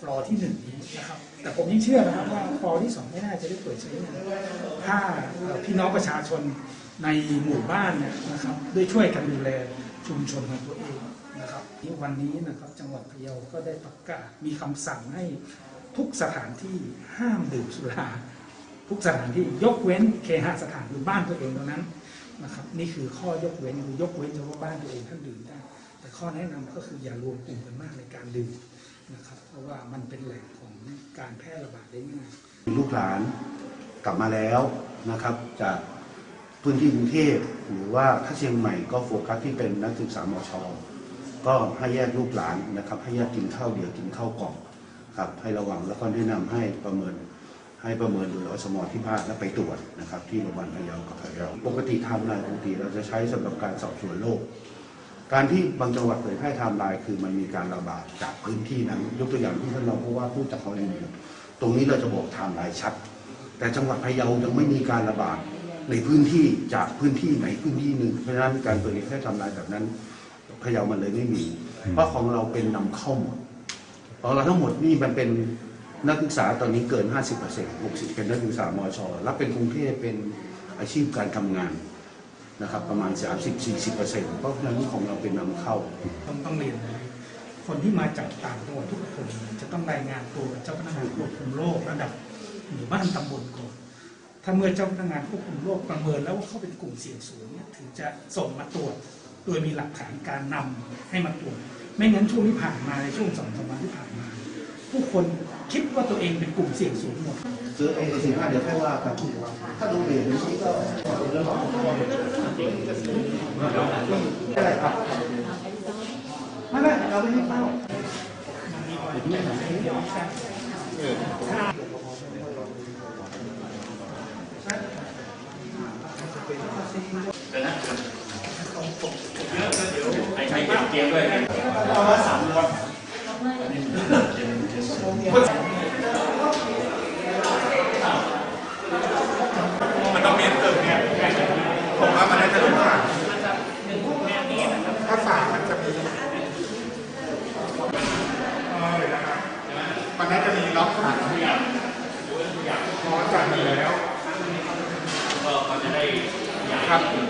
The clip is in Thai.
ฟลอร์ที่หนึ่งนี้นะครับแต่ผมยังเชื่อนะครับว่าฟลอร์ที่สองไม่น่าจะได้เปิดใช้งานถ้าพี่น้องประชาชนในหมู่บ้านเนี่ยนะครับได้ช่วยกันดูแลชุมชนของตัวเองนะครับที่วันนี้นะครับจังหวัดพะเยาก็ได้ประกาศมีคำสั่งให้ทุกสถานที่ห้ามดื่มสุราทุกสถานที่ยกเว้นเคหสถานหรือบ้านตัวเองเท่านั้นนะครับนี่คือข้อยกเว้นคือยกเว้นเฉพาะบ้านตัวเองท่านดื่มได้ ข้อแนะนำก็คืออย่ารวมกลุ่มกันมากในการดื่มนะครับ เพราะว่ามันเป็นแหล่งของการแพร่ระบาดได้ง่ายลูกหลานกลับมาแล้วนะครับ จากพื้นที่กรุงเทพหรือว่าถ้าเชียงใหม่ก็โฟกัสที่เป็นนักศึกษามชก็ให้แยกลูกหลานนะครับ ให้แยกกินข้าวเดียวกินข้าวกล่องครับให้ระวังแล้วก็แนะนำให้ประเมินให้ประเมินโดยอสมที่ภาคและไปตรวจนะครับ ที่โรงพยาบาลพะเยากับพะเยาปกติทม์ไลน์ปกติเราจะใช้สำหรับการสอบสวนโรค การที่บางจังหวัดเผยแพร่ไทม์ไลน์คือมันมีการระบาดจากพื้นที่นั้น ยกตัวอย่างที่ท่านรองผู้ว่าพูดจากกรณีตรงนี้เราจะบอกไทม์ไลน์ชัด แต่จังหวัดพะเยายังไม่มีการระบาดในพื้นที่จากพื้นที่ไหนพื้นที่หนึ่งเพราะฉะนั้นการเผยแพร่ไทม์ไลน์แบบนั้นพะเยามันเลยไม่มี เพราะของเราเป็นนำเข้าหมดของเราทั้งหมดนี่มันเป็นนักศึกษาตอนนี้เกิน 50% 60 เป็นนักศึกษามชแล้วเป็นกรุงเทพเป็นอาชีพการทำงาน นะครับประมาณ 30-40%เพราะฉะนั้นของเราเป็นนำเข้า ต้องต้องเรียนนะคนที่มาจากต่างจังหวัดทุกคนจะต้องรายงานตัวกับเจ้าพนักงานควบคุมโรคระดับหมู่บ้านตำบลก่อนถ้าเมื่อเจ้าพนักงานควบคุมโรคประเมินแล้วว่าเขาเป็นกลุ่มเสี่ยงสูงเนี่ยถึงจะส่งมาตรวจ โดยมีหลักฐานการนำให้มาตรวจ ไม่งั้นช่วงที่ผ่านมาในช่วงสองสามวันที่ผ่านมา ผู้คนคิดว่าตัวเองเป็นกลุ่มเสี่ยงสูงหมดซื้อเอสิบห้าเดี๋ยวค่อยว่ากันถ้าดูเบรกนี้ก็อะ ไรครับไม่ไม่เราไม่ให้เป้ามันต้องมีเติมเนี่ยผมว่ามันน่าจะลงผ่าน ครับ